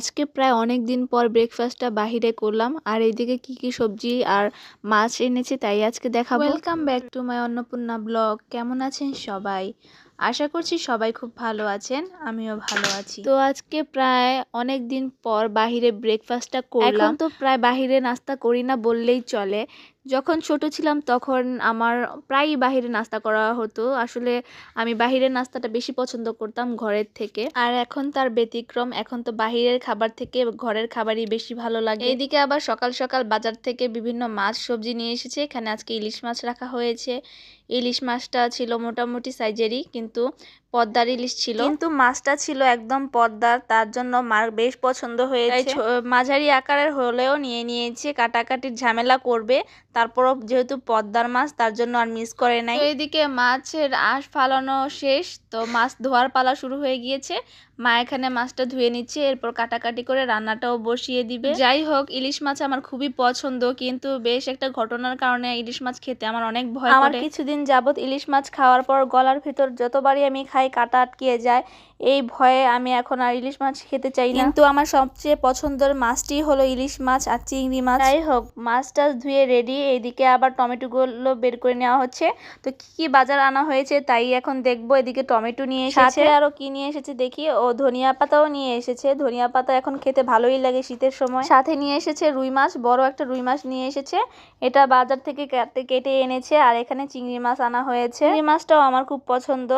আজকে প্রায় অনেক দিন পর ব্রেকফাস্টটা বাহিরে করলাম। আর এইদিকে কি কি সবজি আর মাছ এনেছি তাই আজকে দেখাবো। Welcome back to my Annapurna blog কেমন আছেন সবাই? আশা করছি সবাই খুব ভালো আছেন আমিও ভালো আছি। তো আজকে প্রায় অনেক দিন পর বাহিরে ব্রেকফাস্টটা করলাম। তো প্রায় বাহিরে নাস্তা করি না বললেই চলে। যখন ছোট ছিলাম তখন আমার প্রায়ই বাহিরে নাস্তা করা হতো। আসলে আমি বাহিরের নাস্তাটা বেশি পছন্দ করতাম ঘরের থেকে। আর এখন তার ব্যতিক্রম এখন তো বাহিরের খাবার থেকে ঘরের খাবারই বেশি ভালো লাগে। এদিকে আবার সকাল সকাল বাজার থেকে বিভিন্ন মাছ সবজি নিয়ে এসেছে। এখানে আজকে ইলিশ মাছ রাখা হয়েছে। ইলিশ মাছটা ছিল মোটামুটি সাইজেরই কিন্তু পদ্মার ইলিশ ছিল। কিন্তু মাছটা ছিল একদম পদ্মার তার জন্য মার বেশ পছন্দ হয়েছে। মাঝারি আকারের হলেও নিয়ে নিয়েছে কাটাকাটির ঝামেলা করবে তারপরও যেহেতু পদ্মার মাছ তার জন্য আর মিস করে নাই। তো এদিকে মাছের আঁশ ফালানো শেষ তো মাছ ধোয়ার পালা শুরু হয়ে গিয়েছে। মা এখানে মাছটা ধুয়ে নিচ্ছে এরপর কাটাকাটি করে রান্নাটাও বসিয়ে দিবে। যাই হোক ইলিশ মাছ আমার খুবই পছন্দ কিন্তু বেশ একটা ঘটনার কারণে ইলিশ মাছ খেতে আমার অনেক ভয় আমার কিছুদিন যাবত ইলিশ মাছ খাওয়ার পর গলার ভিতর যতবারই আমি খাই কাটা আটকিয়ে যায় এই ভয়ে আমি এখন আর ইলিশ মাছ খেতে চাই না। কিন্তু আমার সবচেয়ে পছন্দের মাছটি হলো ইলিশ মাছ আর চিংড়ি মাছ। যাই হোক মাছটা ধুয়ে রেডি এইদিকে আবার টমেটোগুলো বের করে নেওয়া হচ্ছে। তো কি কি বাজার আনা হয়েছে তাই এখন দেখব এদিকে টমেটো নিয়ে এসেছে। আরও কি নিয়ে এসেছে দেখি? ও ধনিয়া পাতাও নিয়ে এসেছে। ধনিয়া পাতা এখন খেতে ভালোই লাগে শীতের সময়। সাথে নিয়ে এসেছে রুই মাছ বড় একটা রুই মাছ নিয়ে এসেছে। এটা বাজার থেকে কেটে এনেছে আর এখানে চিংড়ি মাছ আনা হয়েছে। রুই মাছটাও আমার খুব পছন্দ।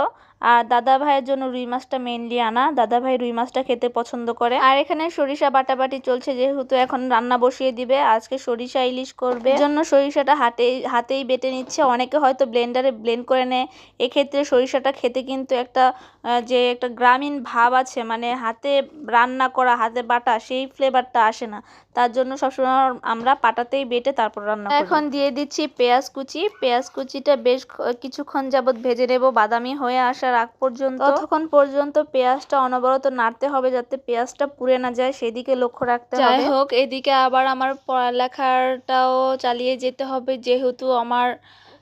আর দাদা ভাইয়ের জন্য রুই মাছটা মেনলি আনা। দাদা ভাই রুই মাছটা খেতে পছন্দ করে। আর এখানে সরিষা বাটাবাটি চলছে, যেহেতু এখন রান্না বসিয়ে দিবে। আজকে সরিষা ইলিশ করবে। জন্য সরিষাটা হাতে, হাতেই বেটে নিচ্ছে। অনেকে হয়তো ব্লেন্ডারে ব্লেন্ড করে নেয়। এক্ষেত্রে সরিষাটা খেতে কিন্তু একটা যে একটা গ্রামীণ ভাব আছে মানে হাতে রান্না করা, হাতে বাটা, সেই ফ্লেভারটা আসে না। তার জন্য সবসময় আমরা পাটাতেই বেটে তারপর রান্না এখন দিয়ে দিচ্ছি পেঁয়াজ কুচি। পেঁয়াজ কুচিটা বেশ কিছুক্ষণ যাবত ভেজে নেব। বাদামি হয়ে আসার আগ পর্যন্ত। ততক্ষণ পর্যন্ত পেঁয়াজটা অনবরত নাড়তে হবে যাতে পেঁয়াজটা পুড়ে না যায় সেদিকে লক্ষ্য রাখতে হবে। যাই হোক এদিকে আবার আমার পড়ালেখাটাও চালিয়ে যেতে হবে যেহেতু আমার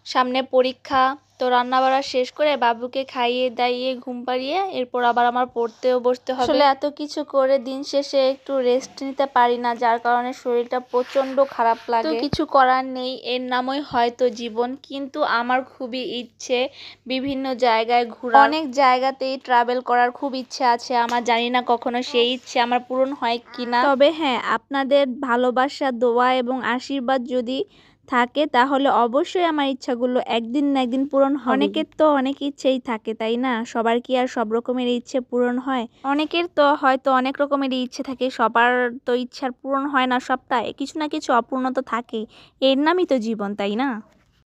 সামনে পরীক্ষা। তো রান্না বাড়া শেষ করে বাবুকে খাইয়ে দাইয়ে ঘুম পাড়িয়ে এরপর আবার আমার পড়তেও বসতে হবে। আসলে এত কিছু করে দিন শেষে একটু রেস্ট নিতে পারি না যার কারণে শরীরটা প্রচণ্ড খারাপ লাগে। তো কিছু করার নেই এর নামই হয়তো জীবন কিন্তু আমার খুবই ইচ্ছে বিভিন্ন জায়গায় ঘোরা। অনেক জায়গাতেই ট্রাভেল করার খুব ইচ্ছে আছে আমার জানি না কখনো সেই ইচ্ছে আমার পূরণ হয় কিনা। তবে হ্যাঁ আপনাদের ভালোবাসা দোয়া এবং আশীর্বাদ যদি থাকে তাহলে অবশ্যই আমার ইচ্ছাগুলো একদিন না একদিন পূরণ হবে। অনেকের তো অনেক ইচ্ছেই থাকে তাই না? সবার কি আর সব রকমের ইচ্ছে পূরণ হয়? অনেকের তো হয়তো অনেক রকমের ইচ্ছে থাকে সবার তো ইচ্ছার পূরণ হয় না সবটাই কিছু না কিছু অপূর্ণতা থাকে এর নামই তো জীবন তাই না?